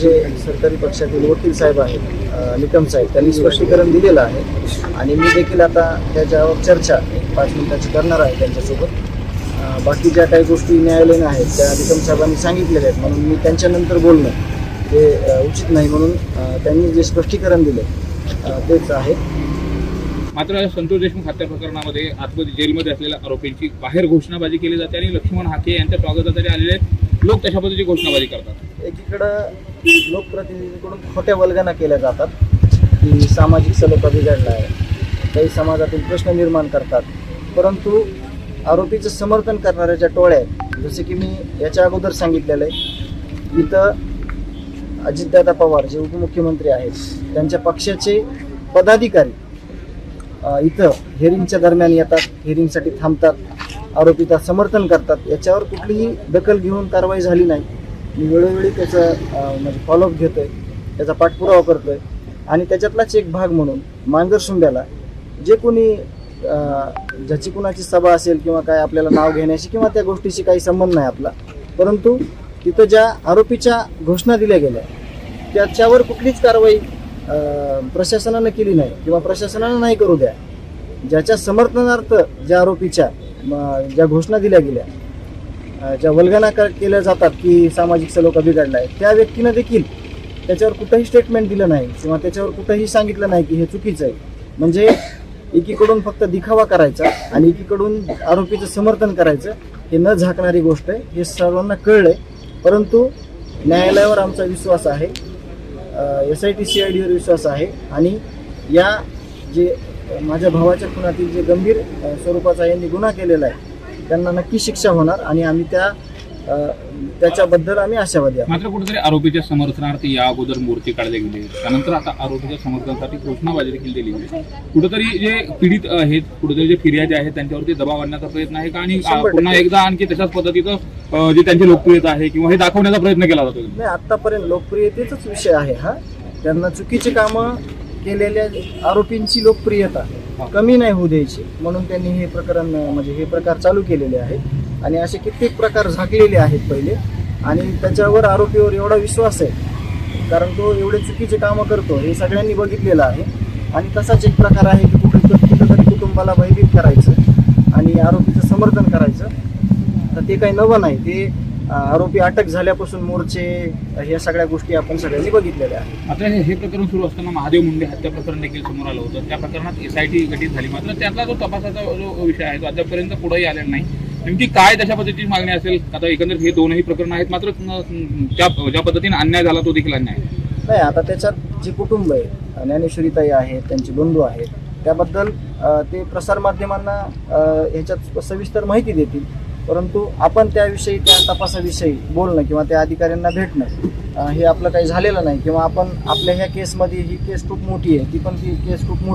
जे सरकारी पक्षातील वकील साहेब आहेत निकम साहेब त्यांनी स्पष्टीकरण दिलेलं आहे. आणि मी देखील आता त्याच्यावर चर्चा एक पाच मिनिटाची करणार आहे त्यांच्यासोबत. बाकी ज्या काही गोष्टी न्यायालयीन आहेत त्या निकम साहेबांनी सांगितलेल्या आहेत म्हणून मी त्यांच्यानंतर बोलणं ते अ, उचित नाही म्हणून त्यांनी जे स्पष्टीकरण दिले तेच आहे. मात्र संतोष देशमुख हत्या प्रकरणामध्ये आतमध्ये जेलमध्ये असलेल्या आरोपींची बाहेर घोषणाबाजी केली जाते आणि लक्ष्मण हाके यांच्या स्वागतासाठी आलेले लोक तशा पद्धतीची घोषणाबाजी करतात. एकीकडं लोकप्रतिनिधीकडून खोट्या वल्गना केल्या जातात. की सामाजिक सलोखा बिघडला आहे काही समाजातील प्रश्न निर्माण करतात. परंतु आरोपीचं समर्थन करणाऱ्या ज्या टोळ्या आहेत जसे की मी याच्या अगोदर सांगितलेलं आहे इथं अजितदादा पवार जे उपमुख्यमंत्री आहेत त्यांच्या पक्षाचे पदाधिकारी इथं हेरिंगच्या दरम्यान येतात हेरिंगसाठी थांबतात आरोपीचा समर्थन करतात. याच्यावर कुठलीही दखल घेऊन कारवाई झाली नाही. मी वेळोवेळी त्याचं म्हणजे फॉलोअप घेतो आहे त्याचा पाठपुरावा करतो आहे आणि त्याच्यातलाच एक भाग म्हणून मांजर शुंब्याला जे कोणी ज्याची कुणाची सभा असेल किंवा काय आपल्याला नाव घेण्याशी किंवा त्या गोष्टीशी काही संबंध नाही आपला परंतु तिथं ज्या आरोपीच्या घोषणा दिल्या गेल्या त्याच्यावर कुठलीच कारवाई प्रशासनानं केली नाही किंवा प्रशासनानं नाही करू द्या. ज्याच्या समर्थनार्थ ज्या आरोपीच्या ज्या घोषणा दिल्या गेल्या ज्या वल्गना क- केल्या जातात की सामाजिक सलोखा बिघडला आहे त्या व्यक्तीनं देखील त्याच्यावर कुठंही स्टेटमेंट दिलं नाही किंवा त्याच्यावर कुठंही सांगितलं नाही की हे चुकीचं आहे. म्हणजे एकीकडून फक्त दिखावा करायचा आणि एकीकडून आरोपीचं समर्थन करायचं हे न झाकणारी गोष्ट आहे हे सर्वांना कळलंय. परंतु न्यायालयावर आमचा विश्वास आहे S I T C I डीवर विश्वास आहे आणि या जे माझ्या भावाच्या खुनातील जे गंभीर स्वरूपाचा यांनी गुन्हा केलेला आहे त्यांना नक्की शिक्षा होणार आणि आम्ही त्या त्याच्याबद्दल आम्ही आशावादी आहोत. मात्र कुठेतरी आरोपीच्या समर्थनार्थ या अगोदर मूर्ती काढली गेली. त्यानंतर आता आरोपीच्या समर्थनासाठी घोषणाबाजी देखील दिली गेली. कुठेतरी जे पीडित आहेत कुठेतरी जे फिर्यादी आहेत त्यांच्यावरती दबाव आणण्याचा प्रयत्न आहे का? आणि पुन्हा. एकदा आणखी तशाच पद्धतीचं जे त्यांची लोकप्रियता आहे किंवा हे दाखवण्याचा प्रयत्न केला जातो नाही आतापर्यंत लोकप्रियतेचाच विषय आहे हा. त्यांना चुकीची कामं केलेल्या आरोपींची लोकप्रियता कमी नाही होऊ द्यायची. म्हणून त्यांनी हे प्रकरण म्हणजे हे प्रकार चालू केलेले आहेत. आणि असे कित्येक प्रकार झाकलेले आहेत पहिले. आणि त्याच्यावर आरोपीवर एवढा विश्वास आहे. कारण तो एवढे चुकीचे कामं करतो हे सगळ्यांनी बघितलेलं आहे. आणि तसाच एक प्रकार आहे की कुठे कुठेतरी कुटुंबाला भयभीत करायचं आणि आरोपीचं समर्थन करायचं. तर ते काही नवं नाही. ते आरोपी अटक झाल्यापासून मोर्चे ह्या सगळ्या गोष्टी आपण सगळ्यांनी बघितलेल्या आहेत. मात्र हे हे प्रकरण सुरू असताना महादेव मुंडे हत्या प्रकरण देखील समोर आलं होतं. त्या प्रकरणात एस आय टी गठीत झाली. मात्र त्यातला जो तपासाचा जो विषय आहे तो अद्यापर्यंत पुढेही आलेला नाही. नेमकी काय तशा पद्धतीची मागणी असेल? आता एकंदरीत हे दोनही प्रकरण आहेत. मात्र त्या ज्या पद्धतीने अन्याय झाला तो देखील अन्याय. नाही आता त्याच्यात जे कुटुंब आहे ज्ञानेश्वरीताई आहेत त्यांचे बंधू आहेत त्याबद्दल ते प्रसारमाध्यमांना ह्याच्यात सविस्तर माहिती देतील. परंतु आपण त्याविषयी त्या तपासाविषयी बोलणं किंवा त्या अधिकाऱ्यांना भेटणं हे आपलं काही झालेलं नाही. किंवा आपण आपल्या ह्या केसमध्ये ही केस खूप मोठी आहे ती पण ती केस खूप मोठी